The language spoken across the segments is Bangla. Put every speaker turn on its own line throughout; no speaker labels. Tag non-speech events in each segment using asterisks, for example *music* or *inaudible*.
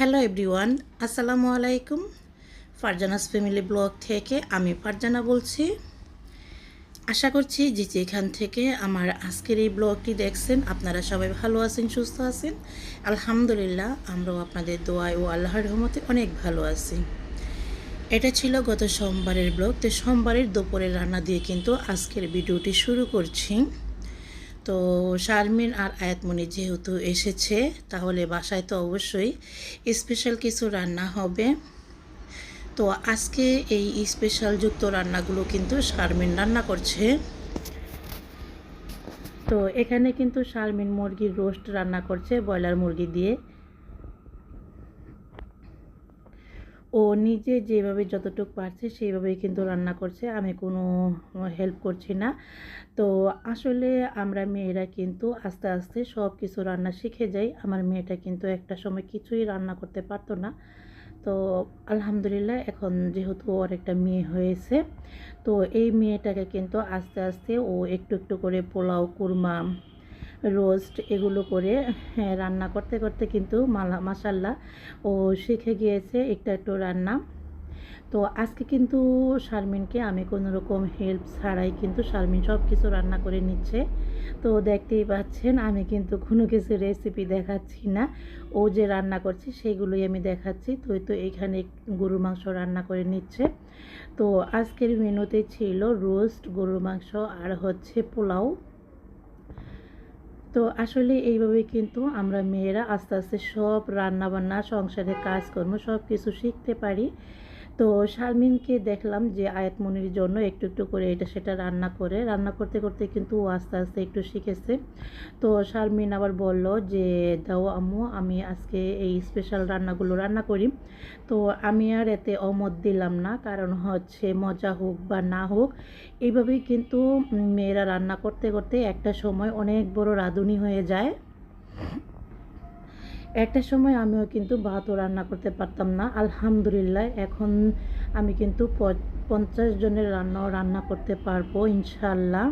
হ্যালো এভরিওয়ান, আসসালামু আলাইকুম। ফারজানাস ফ্যামিলি ব্লগ থেকে আমি ফারজানা বলছি। আশা করছি যে যেখান থেকে আমার আজকের এই ব্লগটি দেখছেন, আপনারা সবাই ভালো আছেন, সুস্থ আছেন। আলহামদুলিল্লাহ, আমরাও আপনাদের দোয়ায় ও আল্লাহর রহমতে অনেক ভালো আছি। এটা ছিল গত সোমবারের ব্লগ। তো সোমবারের দুপুরের রান্না দিয়ে কিন্তু আজকের ভিডিওটি শুরু করছি। তো শারমিন আর আয়াতমণি যেহেতু এসেছে, তাহলে বাসায় তো অবশ্যই স্পেশাল কিছু রান্না হবে। তো আজকে এই স্পেশাল যুক্ত রান্নাগুলো কিন্তু শারমিন রান্না করছে। তো এখানে কিন্তু শারমিন মুরগির রোস্ট রান্না করছে, ব্রয়লার মুরগি দিয়ে। ও নিজে যেভাবে যতটুকু পারছে সেইভাবেই কিন্তু রান্না করছে। আমি কোনো হেল্প করছি না। তো আসলে আমরা মেয়েরা কিন্তু আস্তে আস্তে সব কিছু রান্না শিখে যাই। আমার মেয়েটা কিন্তু একটা সময় কিছুই রান্না করতে পারতো না। তো আলহামদুলিল্লাহ এখন যেহেতু ওর একটা মেয়ে হয়েছে, তো এই মেয়েটাকে কিন্তু আস্তে আস্তে ও একটু একটু করে পোলাও, কুরমা রোস্ট এগুলো করে হ্যাঁ, রান্না করতে করতে কিন্তু মালা মাসাল্লাহ ও শিখে গিয়েছে একটু একটু রান্না। তো আজকে কিন্তু শারমিনকে আমি কোনো রকম হেল্প ছাড়াই কিন্তু শারমিন সব কিছু রান্না করে নিচ্ছে। তো দেখতেই পাচ্ছেন আমি কিন্তু কোনো কিছু রেসিপি দেখাচ্ছি না। ও যে রান্না করছে সেগুলোই আমি দেখাচ্ছি। তো তো এখানে গরুর মাংস রান্না করে নিচ্ছে। তো আজকের মেনুতে ছিল রোস্ট গরুর মাংস আর হচ্ছে পোলাও। তো আসলে এইভাবে কিন্তু আমরা মেয়েরা আস্তে আস্তে সব রান্নাবান্না, সংসারের কাজকর্ম সব কিছু শিখতে পারি। তো শারমিনকে দেখলাম যে আয়াতমনির জন্য একটু একটু করে এটা সেটা রান্না করে। রান্না করতে করতে কিন্তু ও আস্তে আস্তে একটু শিখেছে। তো শারমিন আবার বলল যে, দাও আম্মু, আমি আজকে এই স্পেশাল রান্নাগুলো রান্না করি। তো আমি আর এতে অমত দিলাম না, কারণ হচ্ছে মজা হোক বা না হোক এইভাবেই কিন্তু মেয়েরা রান্না করতে করতে একটা সময় অনেক বড় রাঁধুনি হয়ে যায়। একটা সময় আমিও কিন্তু ভাতও রান্না করতে পারতাম না, আলহামদুলিল্লাহ। এখন আমি কিন্তু পঞ্চাশ জনের রান্নাও রান্না করতে পারব ইনশাল্লাহ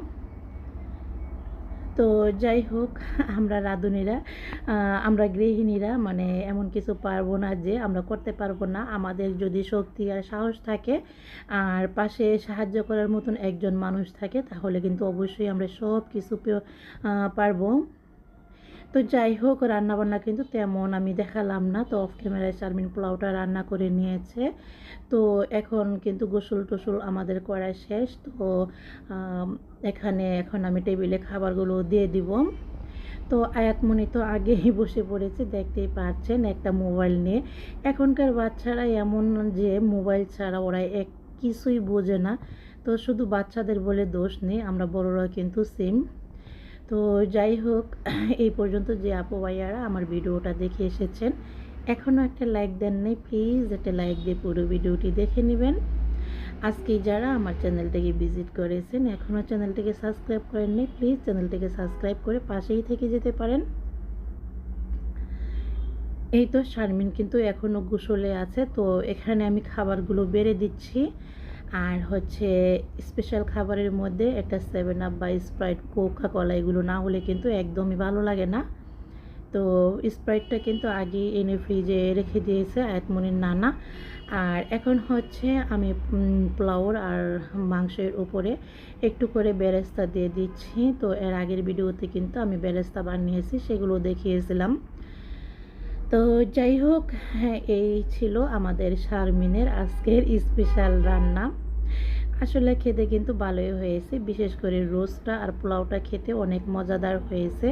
তো যাই হোক, আমরা রাঁধুনিরা আমরা গৃহিণীরা মানে এমন কিছু পারব না যে আমরা করতে পারব না। আমাদের যদি শক্তি আর সাহস থাকে, আর পাশে সাহায্য করার মতন একজন মানুষ থাকে, তাহলে কিন্তু অবশ্যই আমরা সব কিছু পারব। তো যাই হোক, রান্নাবান্না কিন্তু তেমন আমি দেখালাম না। তো অফ ক্যামেরায় চারমিন পোলাওটা রান্না করে নিয়েছে। তো এখন কিন্তু গোসল টোসল আমাদের করা শেষ। তো এখানে এখন আমি টেবিলে খাবারগুলো দিয়ে দিব। তো আয়াতমণি তো আগেই *laughs* বসে পড়েছে, দেখতেই পাচ্ছেন একটা মোবাইল নিয়ে। এখনকার বাচ্চারা এমন যে মোবাইল ছাড়া ওরা এক কিছুই বোঝে না। তো শুধু বাচ্চাদের বলে দোষ নেই, আমরা বড়রা কিন্তু সেম তো যাই হোক, এই পর্যন্ত যে আপু ভাইয়ারা আমার ভিডিওটা দেখে এসেছেন, এখনও একটা লাইক দেন নেই প্লিজ একটা লাইক দিয়ে পুরো ভিডিওটি দেখে নেবেন। আজকে যারা আমার চ্যানেলটাকে ভিজিট করেছেন, এখনও চ্যানেলটিকে সাবস্ক্রাইব করেননি প্লিজ চ্যানেলটিকে সাবস্ক্রাইব করে পাশেই থেকে যেতে পারেন। এই তো শারমিন কিন্তু এখনও গোসলে আছে, তো এখানে আমি খাবারগুলো বেড়ে দিচ্ছি। আর হচ্ছে স্পেশাল খাবারের মধ্যে একটা সেভেন আপ বা স্প্রাইট কোকা কলা এগুলো না হলে কিন্তু একদমই ভালো লাগে না। তো স্প্রাইটটা কিন্তু আগে এনে ফ্রিজে রেখে দিয়েছে আয়াতমনির নানা। আর এখন হচ্ছে আমি পোলাওর আর মাংসের উপরে একটু করে বেরেস্তা দিয়ে দিচ্ছি। তো এর আগের ভিডিওতে কিন্তু আমি বেরেস্তা বানিয়েছি, সেগুলো দেখিয়েছিলাম। তো যাই হোক হ্যাঁ এই ছিল আমাদের শারমিনের আজকের স্পেশাল রান্না। আসলে খেতে কিন্তু ভালোই হয়েছে, বিশেষ করে রোস্টটা আর পোলাওটা খেতে অনেক মজাদার হয়েছে।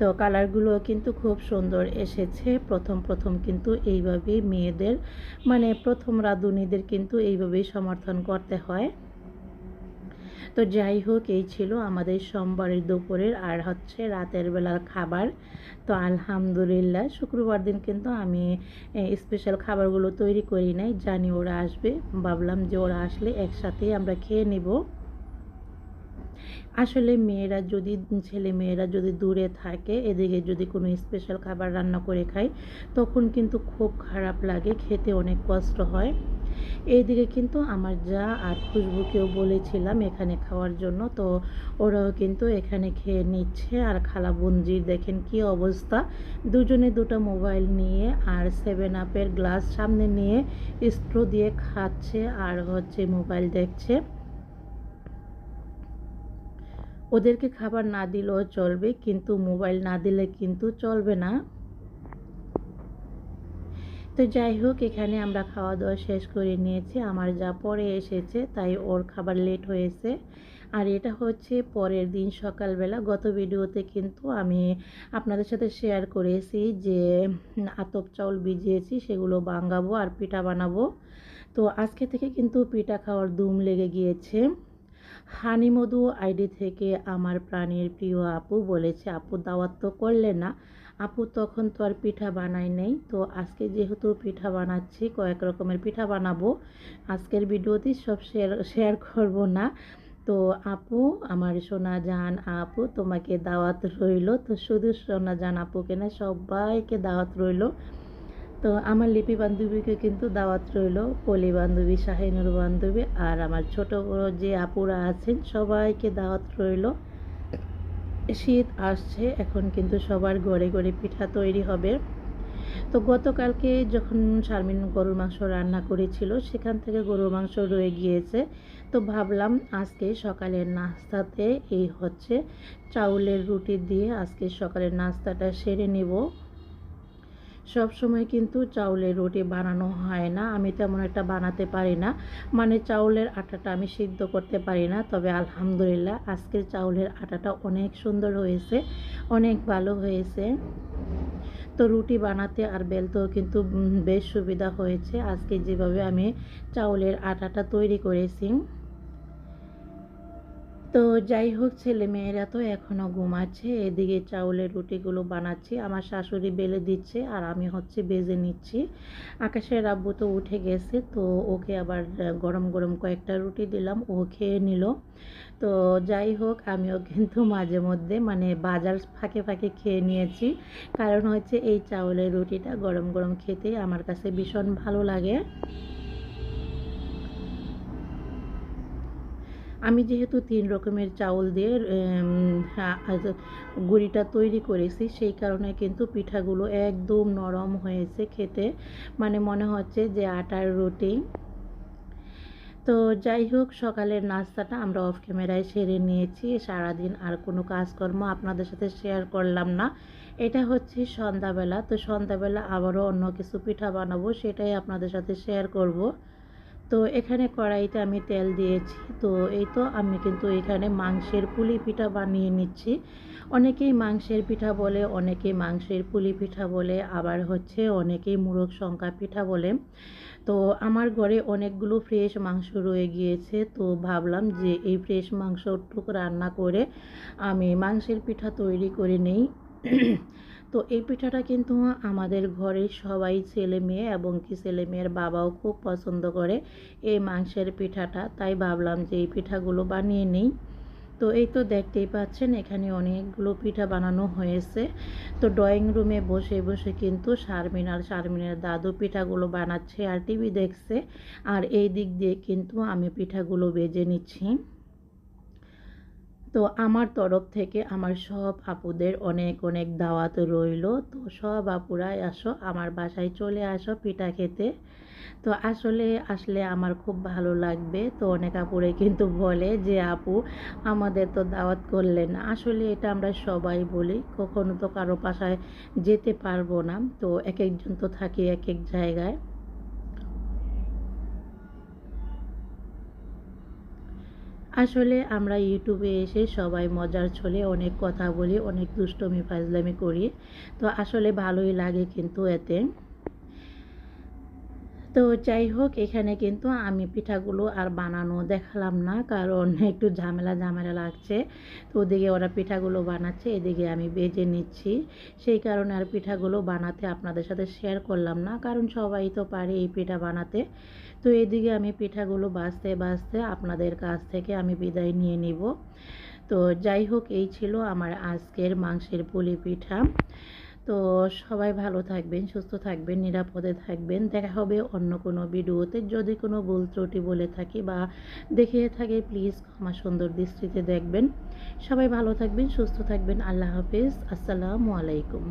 তো কালারগুলো কিন্তু খুব সুন্দর এসেছে, প্রথম প্রথম কিন্তু এইভাবেই মেয়েদের মানে প্রথম রাঁধুনিদের কিন্তু এইভাবেই সমর্থন করতে হয়। তো যাই হোক, এই ছিল আমাদের সোমবারের দুপুরের আর হচ্ছে রাতের বেলার খাবার। তো আলহামদুলিল্লাহ, শুক্রবার দিন কিন্তু আমি স্পেশাল খাবারগুলো তৈরি করি নাই। জানি ওরা আসবে। ভাবলাম যে ওরা আসলে একসাথেই আমরা খেয়ে নিব। আসলে মেয়েরা যদি, ছেলে মেয়েরা যদি দূরে থাকে, এদিকে যদি কোনো স্পেশাল খাবার রান্না করে খায়, তখন কিন্তু খুব খারাপ লাগে, খেতে অনেক কষ্ট হয়। এইদিকে কিন্তু আমার যা আর খুশবুকেও বলেছিলাম এখানে খাওয়ার জন্য, তো ওরাও কিন্তু এখানে খেয়ে নিচ্ছে। আর খালা বঞ্জির দেখেন কি অবস্থা। দুজনে দুটো মোবাইল নিয়ে আর সেভেন আপের গ্লাস সামনে নিয়ে স্ট্রো দিয়ে খাচ্ছে আর হচ্ছে মোবাইল দেখছে। ওদেরকে খাবার না দিলেও চলবে, কিন্তু মোবাইল না দিলে কিন্তু চলবে না। তো যাই হোক, এখানে আমরা খাওয়া দাওয়া শেষ করে নিয়েছি। আমার যা পরে এসেছে, তাই ওর খাবার লেট হয়েছে। আর এটা হচ্ছে পরের দিন সকালবেলা। গত ভিডিওতে কিন্তু আমি আপনাদের সাথে শেয়ার করেছি যে, আতপ চাউল ভিজিয়েছি, সেগুলো বাঙ্গাবো আর পিঠা বানাবো। তো আজকে থেকে কিন্তু পিঠা খাওয়ার দুম লেগে গিয়েছে। হানিমধু আইডি থেকে আমার প্রাণীর প্রিয় আপু বলেছে, আপু দাওয়াত তো করলে না, আপু তখন তো আর পিঠা বানাই নেই। তো আজকে যেহেতু পিঠা বানাচ্ছি, কয়েক রকমের পিঠা বানাবো। আজকের ভিডিওতেই সব শেয়ার শেয়ার করব না। তো আপু, আমার সোনা জান আপু, তোমাকে দাওয়াত রইল। তো শুধু সোনা জান আপুকে না, সবাইকে দাওয়াত রইল। তো আমার লিপি বান্ধবীকে কিন্তু দাওয়াত রইল, পলি বান্ধবী, শাহিনুর বান্ধবী আর আমার ছোট বড় যে আপুরা আছেন, সবাইকে দাওয়াত রইল। শীত আসছে, এখন কিন্তু সবার ঘরে ঘরে পিঠা তৈরি হবে। তো গতকালকে যখন শারমিন গরুর মাংস রান্না করেছিল, সেখান থেকে গরুর মাংস রয়ে গিয়েছে। তো ভাবলাম আজকে সকালের নাস্তাতে এই হচ্ছে চাউলের রুটি দিয়ে আজকে সকালের নাস্তাটা সেরে নেব। সব সময় কিন্তু চাউলের রুটি বানানো হয় না। আমি তেমন একটা বানাতে পারি না। মানে চাউলের আটাটা আমি সিদ্ধ করতে পারি না। তবে আলহামদুলিল্লাহ আজকের চাউলের আটাটা অনেক সুন্দর হয়েছে, অনেক ভালো হয়েছে। তো রুটি বানাতে আর বেলতেও কিন্তু বেশ সুবিধা হয়েছে। আজকে যেভাবে আমি চাউলের আটাটা তৈরি করেছি। তো যাই হোক ছেলে মেয়েরা তো এখনও ঘুমাচ্ছে, এদিকে চাউলের রুটিগুলো বানাচ্ছি, আমার শাশুড়ি বেলে দিচ্ছে আর আমি হচ্ছে বেজে নিচ্ছি। আকাশের আব্বু তো উঠে গেছে, তো ওকে আবার গরম গরম কয়েকটা রুটি দিলাম, ও খেয়ে নিল। তো যাই হোক, আমিও কিন্তু মাঝে মধ্যে মানে বাজার ফাঁকে ফাঁকে খেয়ে নিয়েছি, কারণ হচ্ছে এই চাউলের রুটিটা গরম গরম খেতে আমার কাছে ভীষণ ভালো লাগে। আমি যেহেতু তিন রকমের চাউল দিয়ে গুঁড়িটা তৈরি করেছি, সেই কারণে কিন্তু পিঠাগুলো একদম নরম হয়েছে খেতে। মানে মনে হচ্ছে যে আটার রুটি। তো যাই হোক, সকালের নাস্তাটা আমরা অফ ক্যামেরায় সেরে নিয়েছি। সারাদিন আর কোনো কাজকর্ম আপনাদের সাথে শেয়ার করলাম না। এটা হচ্ছে সন্ধ্যাবেলা। তো সন্ধ্যাবেলা আবারও অন্য কিছু পিঠা বানাবো, সেটাই আপনাদের সাথে শেয়ার করব। তো এখানে কড়াইতে আমি তেল দিয়েছি। তো এই তো আমি কিন্তু এখানে মাংসের পুলি পিঠা বানিয়ে নিচ্ছি। অনেকেই মাংসের পিঠা বলে, অনেকেই মাংসের পুলি পিঠা বলে, আবার হচ্ছে অনেকেই মুরগ শঙ্কা পিঠা বলে। তো আমার ঘরে অনেকগুলো ফ্রেশ মাংস রয়ে গিয়েছে। তো ভাবলাম যে এই ফ্রেশ মাংসটুক রান্না করে আমি মাংসের পিঠা তৈরি করে নেই। তো এই পিঠাটা কিন্তু আমাদের ঘরের সবাই ছেলে মেয়ে এবং কি ছেলে মেয়ের বাবাও খুব পছন্দ করে এই মাংসের পিঠাটা। তাই ভাবলাম যে এই পিঠাগুলো বানিয়ে নিই। তো এই তো দেখতেই পাচ্ছেন, এখানে অনেকগুলো পিঠা বানানো হয়েছে। তো ড্রয়িং রুমে বসে বসে কিন্তু শারমিন আর শারমিনের দাদু পিঠাগুলো বানাচ্ছে আর টিভি দেখছে। আর এই দিক দিয়ে কিন্তু আমি পিঠাগুলো বেজে নিচ্ছি। তো আমার তরফ থেকে আমার সব আপুদের অনেক অনেক দাওয়াত রইল। তো সব আপুরাই আসো, আমার বাসায় চলে আসো পিঠা খেতে। তো আসলে আসলে আমার খুব ভালো লাগবে। তো অনেক আপুরে কিন্তু বলে যে, আপু, আমাদের তো দাওয়াত করলেন। আসলে এটা আমরা সবাই বলি, কখনো তো কারও বাসায় যেতে পারব না। তো এক একজন তো থাকি এক এক জায়গায়। আসলে আমরা ইউটিউবে এসে সবাই মজার ছলে অনেক কথা বলি, অনেক দুষ্টমি, ফাজলামি করি। তো আসলে ভালোই লাগে কিন্তু এতে। তো যাই হোক, এখানে কিন্তু আমি পিঠাগুলো আর বানানো দেখালাম না, কারণ *laughs* একটু ঝামেলা ঝামেলা লাগছে। তো ওদিকে ওরা পিঠাগুলো বানাচ্ছে, এদিকে আমি বেজে নিচ্ছি। সেই কারণে আর পিঠাগুলো বানাতে আপনাদের সাথে শেয়ার করলাম না, কারণ সবাই তো পারে এই পিঠা বানাতে। তো এদিকে আমি পিঠাগুলো বাঁচতে বাঁচতে আপনাদের কাছ থেকে আমি বিদায় নিয়ে নিব। তো যাই হোক, এই ছিল আমার আজকের মাংসের পুলি পিঠা। তো সবাই ভালো থাকবেন, সুস্থ থাকবেন, নিরাপদে থাকবেন। দেখা হবে অন্য কোনো ভিডিওতে। যদি কোনো ভুল ত্রুটি বলে থাকি বা দেখিয়ে থাকে প্লিজ ক্ষমা সুন্দর দৃষ্টিতে দেখবেন। সবাই ভালো থাকবেন, সুস্থ থাকবেন। আল্লাহ হাফিজ। আসসালামু আলাইকুম।